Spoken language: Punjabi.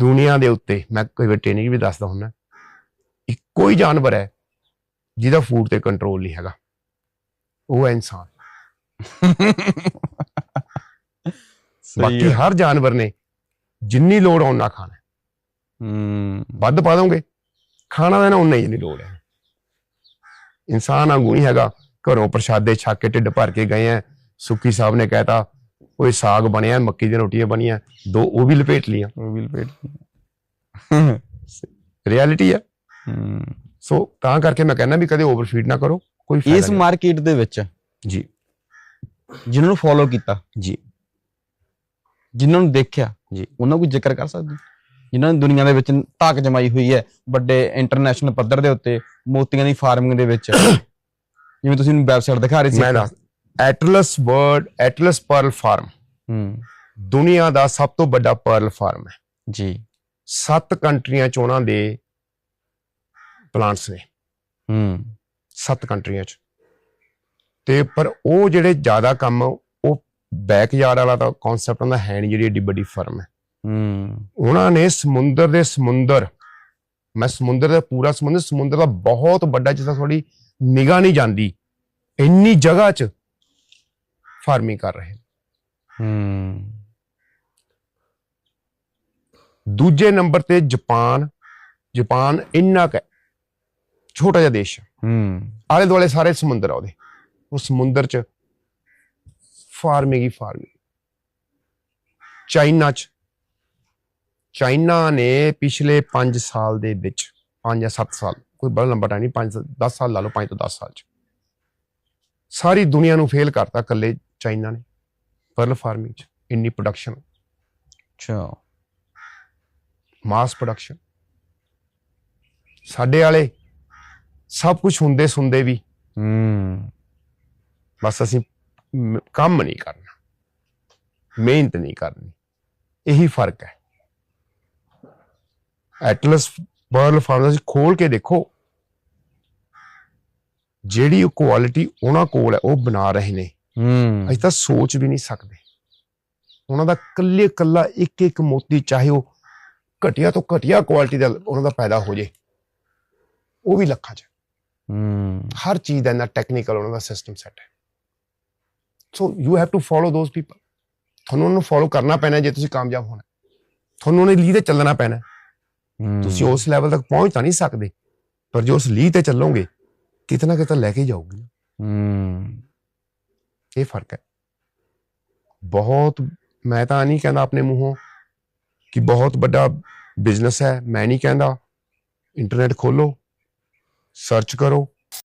ਦੁਨੀਆ ਦੇ ਉੱਤੇ ਮੈਂ ਕਈ ਵਾਰ ਟ੍ਰੇਨਿੰਗ ਵੀ ਦੱਸਦਾ ਹੁੰਦਾ ਇੱਕੋ ਹੀ ਜਾਨਵਰ ਹੈ ਜਿਹਦਾ ਫੂਡ ਤੇ ਕੰਟਰੋਲ ਨਹੀਂ ਹੈਗਾ। ਉਹ ਹੈ ਇਨਸਾਨ। ਬਾਕੀ ਹਰ ਜਾਨਵਰ ਨੇ ਜਿੰਨੀ ਲੋੜ ਉਹਨਾਂ ਖਾਣਾ ਹੈ। ਵੱਧ ਪਾ ਦੋਗੇ? ਖਾਣਾ ਦਾ ਨਾ ਉਨਾ ਹੀ ਨਹੀਂ ਲੋੜ ਹੈ। ਇਨਸਾਨ ਵਾਂਗੂ ਨਹੀਂ ਹੈਗਾ। ਘਰੋਂ ਪ੍ਰਸ਼ਾਦੇ ਛੱਕ ਕੇ ਢਿੱਡ ਭਰ ਕੇ ਗਏ ਆ ਸੁੱਕੀ ਸਾਹਿਬ ਨੇ ਕਹਿਤਾ ਕੋਈ ਸਾਗ ਬਣਿਆ ਮੱਕੀ ਦੀਆਂ ਰੋਟੀਆਂ ਬਣੀਆਂ ਦੋ ਉਹ ਵੀ ਲਪੇਟ ਲੀਆਂ ਉਹ ਵੀ ਲਪੇਟ ਰਿਐਲਿਟੀ ਹੈ। ਸੋ ਤਾਂ ਕਰਕੇ ਮੈਂ ਕਹਿੰਦਾ ਵੀ ਕਦੇ ਓਵਰਫੀਡ ਨਾ ਕਰੋ ਕੋਈ ਫਾਇਦਾ ਇਸ ਮਾਰਕੀਟ ਦੇ ਵਿੱਚ ਜੀ। ਜਿਨ੍ਹਾਂ ਨੂੰ ਫੋਲੋ ਕੀਤਾ ਜੀ। ਜਿਨ੍ਹਾਂ ਨੂੰ ਦੇਖਿਆ ਜੀ। ਉਹਨਾਂ ਕੋਈ ਜ਼ਿਕਰ ਕਰ ਸਕਦੇ? ਜਿਨ੍ਹਾਂ ਨੇ ਦੁਨੀਆ ਦੇ ਵਿੱਚ ਧਾਕ ਜਮਾਈ ਹੋਈ ਹੈ ਵੱਡੇ ਇੰਟਰਨੈਸ਼ਨਲ ਪੱਧਰ ਦੇ ਉੱਤੇ ਮੋਤੀਆਂ ਦੀ ਫਾਰਮਿੰਗ ਦੇ ਵਿੱਚ। ਜਿਵੇਂ ਤੁਸੀਂ ਨੂੰ ਵੈਬਸਾਈਟ ਦਿਖਾ ਰਹੇ ਸੀ। ਮੈਂ ਦੱਸ Atlas World Atlas Pearl Farm. ਹੂੰ। ਦੁਨੀਆ ਦਾ ਸਭ ਤੋਂ ਵੱਡਾ ਪਰਲ ਫਾਰਮ ਹੈ। ਜੀ। ਸੱਤ ਕੰਟਰੀਆਂ ਚ ਉਹਨਾਂ ਦੇ ਪਲਾਂਟਸ ਨੇ। ਹੂੰ। ਸੱਤ ਕੰਟਰੀਆਂ ਚ। ਤੇ ਪਰ ਉਹ ਜਿਹੜੇ ਜ਼ਿਆਦਾ ਕੰਮ ਉਹ ਬੈਕਯਾਰਡ ਵਾਲਾ ਤਾਂ ਕਨਸੈਪਟ ਹੁੰਦਾ ਹੈ ਨਹੀਂ ਜਿਹੜੀ ਏਡੀ ਵੱਡੀ ਫਰਮ ਹੈ। ਹੂੰ। ਉਹਨਾਂ ਨੇ ਸਮੁੰਦਰ ਦੇ ਸਮੁੰਦਰ ਮੈਂ ਸਮੁੰਦਰ ਦਾ ਪੂਰਾ ਸਮੁੰਦਰ ਸਮੁੰਦਰ ਦਾ ਬਹੁਤ ਵੱਡਾ ਜਿੱਥੇ ਥੋੜੀ ਨਿਗਾਹ ਨਹੀਂ ਜਾਂਦੀ ਇੰਨੀ ਜਗ੍ਹਾ 'ਚ ਫਾਰਮਿੰਗ ਕਰ ਰਹੇ। ਹੂੰ। ਦੂਜੇ ਨੰਬਰ ਤੇ ਜਾਪਾਨ ਜਾਪਾਨ ਇੰਨਾ ਕੁ ਛੋਟਾ ਜਿਹਾ ਦੇਸ਼ ਹੈ। ਹੂੰ। ਆਲੇ ਦੁਆਲੇ ਸਾਰੇ ਸਮੁੰਦਰ ਆ ਉਹਦੇ। ਉਹ ਸਮੁੰਦਰ 'ਚ ਫਾਰਮਿੰਗ ਹੀ ਫਾਰਮਿੰਗ। ਚਾਈਨਾ 'ਚ। ਚਾਈਨਾ ਨੇ ਪਿਛਲੇ 5 ਸਾਲ ਦੇ ਵਿੱਚ 5 ਜਾਂ 7 ਸਾਲ ਕੋਈ ਬੜਾ ਲੰਬਾ ਟਾਈਮ ਨਹੀਂ 5 10 ਸਾਲ ਲਾ ਲਓ 5 ਤੋਂ 10 ਸਾਲ 'ਚ। ਸਾਰੀ ਦੁਨੀਆ ਨੂੰ ਫੇਲ ਕਰਤਾ ਇਕੱਲੇ ਚਾਈਨਾ ਨੇ ਪਰਲ ਫਾਰਮਿੰਗ 'ਚ ਇੰਨੀ ਪ੍ਰੋਡਕਸ਼ਨ ਅੱਛਾ। ਮਾਸ ਪ੍ਰੋਡਕਸ਼ਨ ਸਾਡੇ ਵਾਲੇ ਸਭ ਕੁਝ ਹੁੰਦੇ ਸੁਣਦੇ ਵੀ। ਹੂੰ। ਬਸ ਅਸੀਂ ਕੰਮ ਨਹੀਂ ਕਰਨਾ। ਮਿਹਨਤ ਨਹੀਂ ਕਰਨੀ। ਇਹੀ ਫ਼ਰਕ ਹੈ। ਐਟਲਸ ਪਰਲ ਫਾਰਮ ਦਾ ਖੋਲ ਕੇ ਦੇਖੋ। ਜਿਹੜੀ ਕੁਆਲਿਟੀ ਉਹਨਾਂ ਕੋਲ ਹੈ ਉਹ ਬਣਾ ਰਹੇ ਨੇ। ਹੂੰ। ਅਸੀਂ ਤਾਂ ਸੋਚ ਵੀ ਨਹੀਂ ਸਕਦੇ। ਉਹਨਾਂ ਦਾ ਕੱਲੇ ਕੱਲਾ ਇੱਕ ਇੱਕ ਮੋਤੀ ਚਾਹੇ ਉਹ ਘਟੀਆ ਤੋਂ ਘਟੀਆ ਕੁਆਲਿਟੀ ਦਾ ਉਹਨਾਂ ਦਾ ਪੈਦਾ ਹੋ ਜੇ ਉਹ ਵੀ ਲੱਖਾਂ ਚ। ਹੂੰ। ਹਰ ਚੀਜ਼ ਦਾ ਇੰਨਾ ਟੈਕਨੀਕਲ ਉਹਨਾਂ ਦਾ ਸਿਸਟਮ ਸੈੱਟ ਹੈ। So you have to follow those people ਤੁਹਾਨੂੰ ਉਹਨੂੰ ਫੋਲੋ ਕਰਨਾ ਪੈਣਾ ਜੇ ਤੁਸੀਂ ਕਾਮਯਾਬ ਹੋਣਾ। ਤੁਹਾਨੂੰ ਉਹਨੇ ਲੀਹ ਤੇ ਚੱਲਣਾ ਪੈਣਾ। ਤੁਸੀਂ ਉਸ ਲੈਵਲ ਤੱਕ ਪਹੁੰਚ ਤਾਂ ਨਹੀਂ ਸਕਦੇ। ਪਰ ਜੋ ਉਸ ਲੀਹ ਤੇ ਚੱਲੋਗੇ ਕਿਤਨਾ ਕਿਤਨਾ ਲੈ ਕੇ ਜਾਓਗੇ। ਹੂੰ। ਇਹ ਫ਼ਰਕ ਹੈ। ਬਹੁਤ, ਮੈਂ ਤਾਂ ਨਹੀਂ ਕਹਿੰਦਾ ਆਪਣੇ ਮੂੰਹੋਂ ਕਿ ਬਹੁਤ ਵੱਡਾ ਬਿਜ਼ਨਸ ਹੈ। ਮੈਂ ਨਹੀਂ ਕਹਿੰਦਾ। ਇੰਟਰਨੈਟ ਖੋਲੋ ਸਰਚ ਕਰੋ।